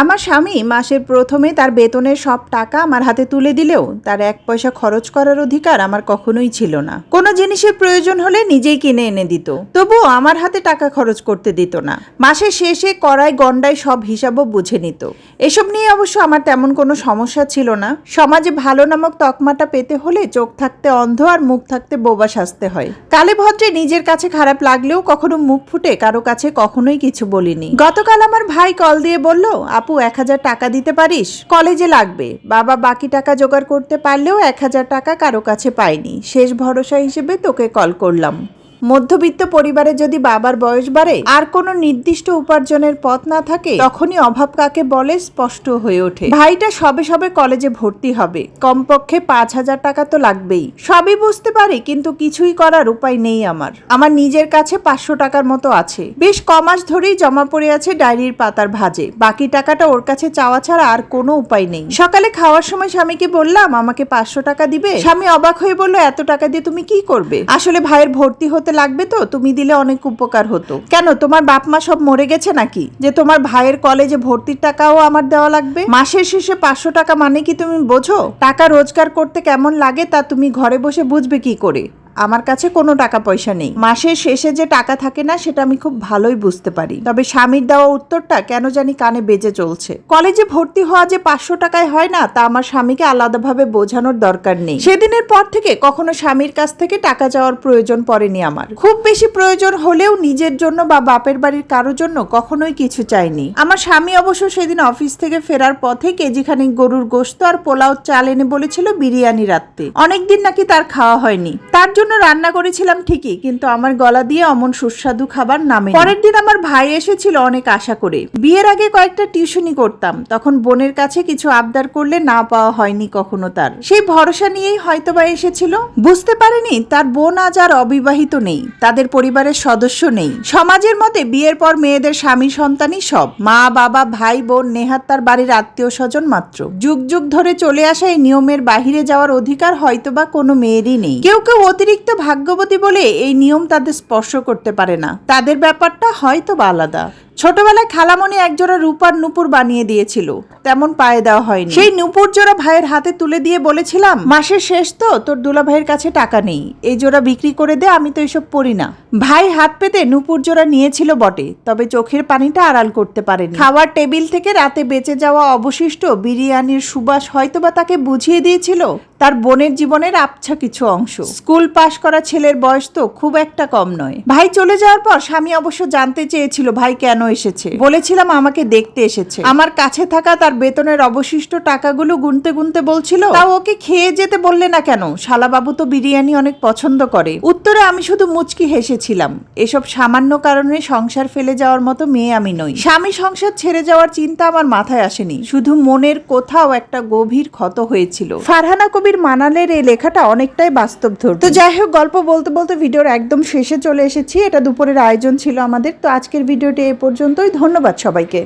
আমার স্বামী মাসের প্রথমে তার বেতনের সব টাকা আমার হাতে তুলে দিলেও তার এক পয়সা খরচ করার অধিকার আমার কখনোই ছিল না। কোনো জিনিসের প্রয়োজন হলে নিজেই কিনে এনে দিত। তবুও আমার হাতে টাকা খরচ করতে দিত না। মাসের শেষে কড়াই গন্ডায় সব হিসাবও বুঝে নিত। এসব নিয়ে অবশ্য আমার তেমন কোনো সমস্যা ছিল না। সমাজে ভালো নামক তকমাটা পেতে হলে চোখ থাকতে অন্ধ আর মুখ থাকতে বোবা সাজতে হয়। কালে ভদ্রে নিজের কাছে খারাপ লাগলেও কখনো মুখ ফুটে কারও কাছে কখনোই কিছু বলিনি। গতকাল আমার ভাই কল দিয়ে বলল, আপু, এক হাজার টাকা দিতে পারিস? কলেজে লাগবে। বাবা বাকি টাকা জোগাড় করতে পারলেও এক হাজার টাকা কারও কাছে পাইনি। শেষ ভরসা হিসেবে তোকে কল করলাম। মধ্যবিত্ত পরিবারে যদি বাবার বয়স বাড়ে, আর কোনো নির্দিষ্ট উপার্জনের পথ না থাকে, তখনই অভাব কাকে বলে স্পষ্ট হয়ে ওঠে। ভাইটা সবে সবে কলেজে ভর্তি হবে। কমপক্ষে পাঁচ হাজার টাকা তো লাগবেই। সবই বুঝতে পারি, কিন্তু কিছুই করার উপায় নেই আমার। আমার নিজের কাছে পাঁচশো টাকার মতো আছে। বেশ কমাস ধরেই জমা পড়ে আছে ডায়েরির পাতার ভাজে। বাকি টাকাটা ওর কাছে চাওয়া ছাড়া আর কোনো উপায় নেই। সকালে খাওয়ার সময় স্বামীকে বললাম, আমাকে পাঁচশো টাকা দিবে? স্বামী অবাক হয়ে বলল, এত টাকা দিয়ে তুমি কি করবে? আসলে ভাইয়ের ভর্তি হতে লাগবে তো? তুমি দিলে অনেক উপকার হতো। কেন? তোমার বাপ মা সব মরে গেছে নাকি? যে তোমার ভাইয়ের কলেজে ভর্তির টাকাও আমার দেওয়া লাগবে? মাসের শেষে পাঁচশো টাকা মানে কি তুমি বোঝো? টাকা রোজগার করতে কেমন লাগে তা তুমি ঘরে বসে বুঝবে কি করে? আমার কাছে কোনো টাকা পয়সা নেই। মাসের শেষে যে টাকা থাকে না, সেটা আমি খুব ভালোই বুঝতে পারি। তবে স্বামীর দেওয়া উত্তরটা কেন জানি কানে বেজে চলছে। কলেজে ভর্তি হওয়া যে পাঁচশো টাকায় হয় না, তা আমার স্বামীকে আলাদাভাবে বোঝানোর দরকার নেই। সেদিনের পর থেকে কখনো স্বামীর কাছ থেকে টাকা যাওয়ার প্রয়োজন পড়েনি আমার। খুব বেশি প্রয়োজন হলেও নিজের জন্য বা বাপের বাড়ির কারোর জন্য কখনোই কিছু চাইনি। আমার স্বামী অবশ্য সেদিন অফিস থেকে ফেরার পথে কেজিখানিক গরুর গোস্ত আর পোলাও চাল এনে বলেছিল বিরিয়ানি রাখতে অনেকদিন নাকি তার খাওয়া হয়নি। তার জন্য রান্না করেছিলাম ঠিকই, কিন্তু আমার গলা দিয়ে অমন সুস্বাদু খাবার নামে পরের দিন আমার ভাই এসেছিল অনেক আশা করে। বিয়ের আগে কয়েকটা টিউশনি করতাম, তখন বোনের কাছে কিছু আবদার করলে না পাওয়া হয়নি কখনো তার। সেই ভরসা নিয়েই হয়তোবা এসেছিল। বুঝতে পারেনি, তার বোন আজ আর অবিবাহিত নেই, তাদের পরিবারের সদস্য নেই। সমাজের মতে বিয়ের পর মেয়েদের স্বামী সন্তানই সব। মা, বাবা, ভাই, বোন, নেহাত তার বাড়ির আত্মীয় স্বজন মাত্র। যুগ যুগ ধরে চলে আসা এই নিয়মের বাহিরে যাওয়ার অধিকার হয়তোবা কোনো মেয়েরই নেই। কেউ কেউ অতিরিক্ত ভাগ্যবতী বলে এই নিয়ম তাদের স্পর্শ করতে পারে না। তাদের ব্যাপারটা হয়তো বা আলাদা। ছোটবেলায় খালামণি একজোড়া রূপার নুপুর বানিয়ে দিয়েছিল। তেমন পায়ে দেওয়া হয়নি। সেই নুপুর জোড়া ভাইয়ের হাতে তুলে দিয়ে বলেছিলাম, মাসের শেষ তো, তোর দুলা ভাইয়ের কাছে টাকা নেই। এই জোড়া বিক্রি করে দে, আমি তো এসব পড়ি না। ভাই হাত পেতে নুপুর জোড়া নিয়েছিল বটে, তবে চোখের পানিটা আড়াল করতে পারেনি। খাওয়ার টেবিল থেকে রাতে বেঁচে যাওয়া অবশিষ্ট বিরিয়ানির সুবাস হয়তোবা তাকে বুঝিয়ে দিয়েছিল? তার বোনের জীবনের আবছা কিছু অংশ। স্কুল পাশ করা ছেলের বয়স তো খুব একটা কম নয়। ভাই চলে যাওয়ার পর স্বামী অবশ্য জানতে চেয়েছিল, ভাই কেন এসেছে? বলেছিলাম, আমাকে দেখতে এসেছে। আমার কাছে থাকা তার বেতনের অবশিষ্ট টাকাগুলো গুনতে গুনতে বলছিল, তাও ওকে খেয়ে যেতে বললে না কেন? শালাবাবু তো বিরিয়ানি অনেক পছন্দ করে। উত্তরে, আমি শুধু মুচকি হেসেছিলাম। এসব সামান্য কারণে সংসার ফেলে যাওয়ার মতো মেয়ে আমি নই। স্বামী সংসার ছেড়ে যাওয়ার চিন্তা আমার মাথায় আসেনি। শুধু মনের কোথাও একটা গভীর ক্ষত হয়েছিল। ফারহানা কবির মানালের এই লেখাটা অনেকটাই বাস্তব ধর তো যাই হোক, গল্প বলতে বলতে ভিডিওর একদম শেষে চলে এসেছি। এটা দুপুরের আয়োজন ছিল আমাদের। তো আজকের ভিডিওটি এ পর্যন্তই। ধন্যবাদ সবাইকে।